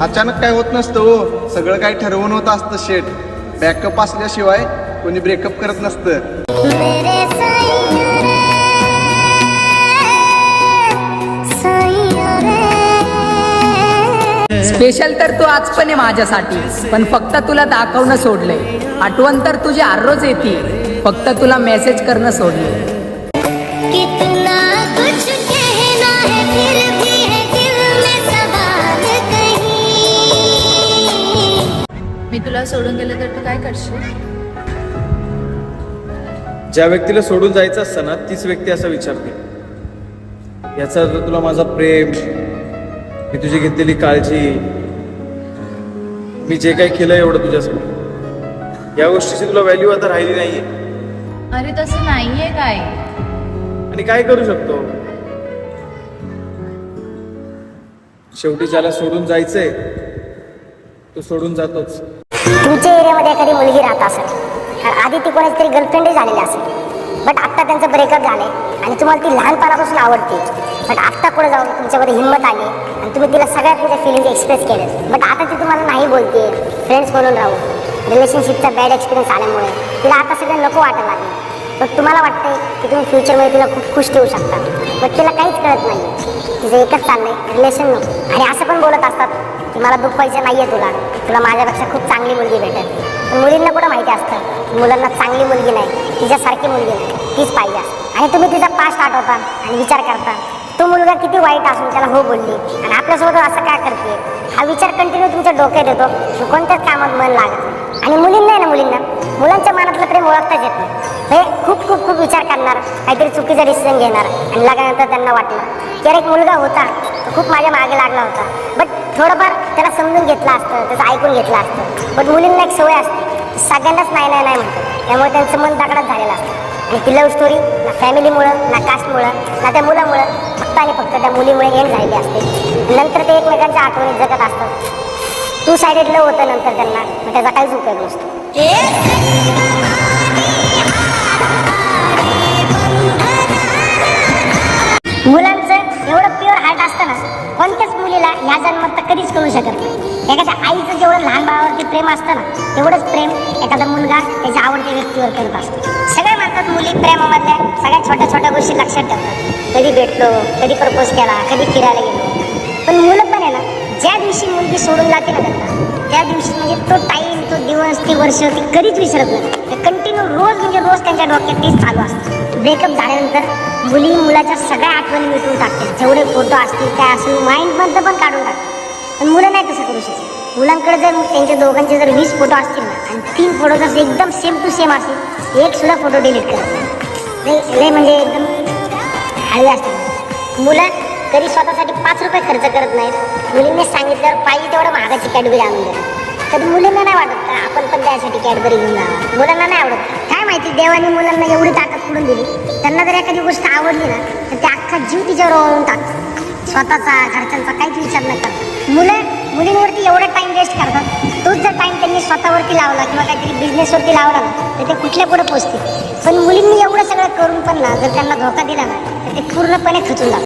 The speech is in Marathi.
अचानक काय होत नसतं हो. सगळं काही ठरवून होत असतं शेट बॅकअप असल्याशिवाय कोणी ब्रेकअप करत नसतं. स्पेशल तर तू आज पण आहे माझ्यासाठी पण फक्त तुला दाखवणं सोडलंय. आठवण तर तुझी हररोज येते. फक्त तुला मेसेज करणं सोडलंय. तुला सोडून गेले तर तू काय करशील? ज्या व्यक्तीला सोडून जायचं असतं ना तीच व्यक्ती असं विचारते. याचा अर्थ तुला माझा प्रेम मी तुझी घेतलेली काळजी मी जे काही केलं एवढं तुझ्यासाठी. या गोष्टीची तुला व्हॅल्यू आता राहिली नाहीये. अरे तसं नाहीये काय? आणि काय करू शकतो? शेवटी ज्याला सोडून जायचंय तो सोडून जातोच. तुमच्या एरियामध्ये एखादी मुलगी राहत असेल आधी ती कोणाची तरी गर्लफ्रेंडही झालेली असेल. बट आत्ता त्यांचं ब्रेकअप झालंय आणि तुम्हाला ती लहानपणापासून आवडते. बट आत्ता पुढे जाऊन तुमच्यामध्ये हिंमत आली आणि तुम्ही तिला सगळ्यात तुमच्या फिलिंग एक्सप्रेस केले बट आता ती तुम्हाला नाही बोलते. फ्रेंड्स बोलून राहू. रिलेशनशिपचा बॅड एक्सपिरियन्स आल्यामुळे तिला आता सगळं नको वाटायला लागलं. बट तुम्हाला वाटतंय की तुम्ही फ्युचरमध्ये तिला खूप खुश ठेवू शकता. बट तिला काहीच कळत नाही तिचं एकच चाललं आहे रिलेशन नको. आणि असं पण बोलत असतात की मला दुखवायचं आहे तुला. तुला माझ्यापेक्षा खूप चांगली मुलगी भेटेल. पण मुलींना कुठं माहिती असतं? मुलांना चांगली मुलगी नाही तिच्यासारखी मुलगी नाही. तीच पाहिजे असते. आणि तुम्ही तिचा पास्ट आठवता आणि विचार करता. तो मुलगा किती वाईट असून त्याला हो बोलली. आणि आपल्यासोबत असं काय करते? हा विचार कंटिन्यू तुमच्या डोक्यात येतो. कोणत्याच कामात मन लागत आणि मुलींना आहे ना मुलींना? मुलांच्या मनातलं प्रेम ओळखताच येत नाही. हे खूप खूप खूप विचार करणार काहीतरी चुकीचा डिसिजन घेणार आणि लागल्यानंतर त्यांना वाटलं की अरे एक मुलगा होता तो खूप माझ्या मागे लागला होता. बट थोडंफार त्याला समजून घेतलं असतं त्याचं ऐकून घेतलं असतं. बट मुलींना एक सवय असते सगळ्यांनाच नाही नाही नाही म्हणतात. त्यामुळे त्यांचं मन दगडात झालेलं असतं. आणि ती लव्ह स्टोरी ना फॅमिलीमुळं ना कास्टमुळं ना त्या मुलामुळं फक्त आणि फक्त त्या मुलीमुळे एंड झालेली असते. नंतर ते एकमेकांच्या आठवणीत जगत असतात. टू सायडेड लव होतं नंतर त्यांना. मग त्याचा काहीच उपयोग नसतो. मुलांचं एवढं प्युअर हार्ट असतं ना कोणत्याच मुलीला ह्या जन्मात तर कधीच कळू शकत नाही. एखाद्या आईचं जेवढं लहान बाळावरती प्रेम असतं ना तेवढंच प्रेम एखादा मुलगा त्याच्या आवडत्या व्यक्तीवर करत असतो. सगळे म्हणतात मुली प्रेमामधल्या सगळ्या छोट्या छोट्या गोष्टी लक्षात ठेवतात. कधी भेटलो कधी प्रपोज केला कधी फिरायला गेलो. पण मुलं पण ज्या दिवशी मुलगी सोडून जाते ना त्या दिवशी म्हणजे तो टाईम तो दिवस ती वर्ष ती कधीच विसरत नाही. कंटिन्यू रोज म्हणजे रोज त्यांच्या डोक्यात तेच चालू असतं. ब्रेकअप झाल्यानंतर मुली मुलाच्या सगळ्या आठवणी मिटवून टाकते. जेवढे फोटो असतील काय असेल माइंडमधनं पण काढून टाकतात पण मुलं नाही तसं करू शकत. मुलांकडे जर त्यांच्या दोघांचे जर वीस फोटो असतील ना आणि तीन फोटो जर एकदम सेम टू सेम असतील एक सुद्धा फोटो डिलीट करत नाही. लय- म्हणजे एकदम हळवी असते मुलं तरी स्वतःसाठी पाच रुपये खर्च करत नाहीत. मुलींनी सांगितल्यावर पाहिजे तेवढं महागाची कॅडबरी आणून देतात कधी मुलींना नाही वाटत का आपण पण त्यासाठी कॅडबरी घेऊन जावा? मुलांना नाही आवडत. काय माहिती देवाने मुलांना एवढी ताकद पडून दिली? त्यांना जर एखादी गोष्ट आवडली ना तर ते अख्खा जीव तिच्यावर ओळून टाकतात स्वतःचा घरच्यांचा काहीच विचार न करतात मुलं मुलींवरती एवढा टाइम वेस्ट करतात. तोच जर टाईम त्यांनी स्वतःवरती लावला किंवा काहीतरी बिझनेसवरती लावला ना तर ते कुठल्या पुढे पोचतील? पण मुलींनी एवढं सगळं करून पण ना जर त्यांना धोका दिला ना तर ते पूर्णपणे खचून जातात.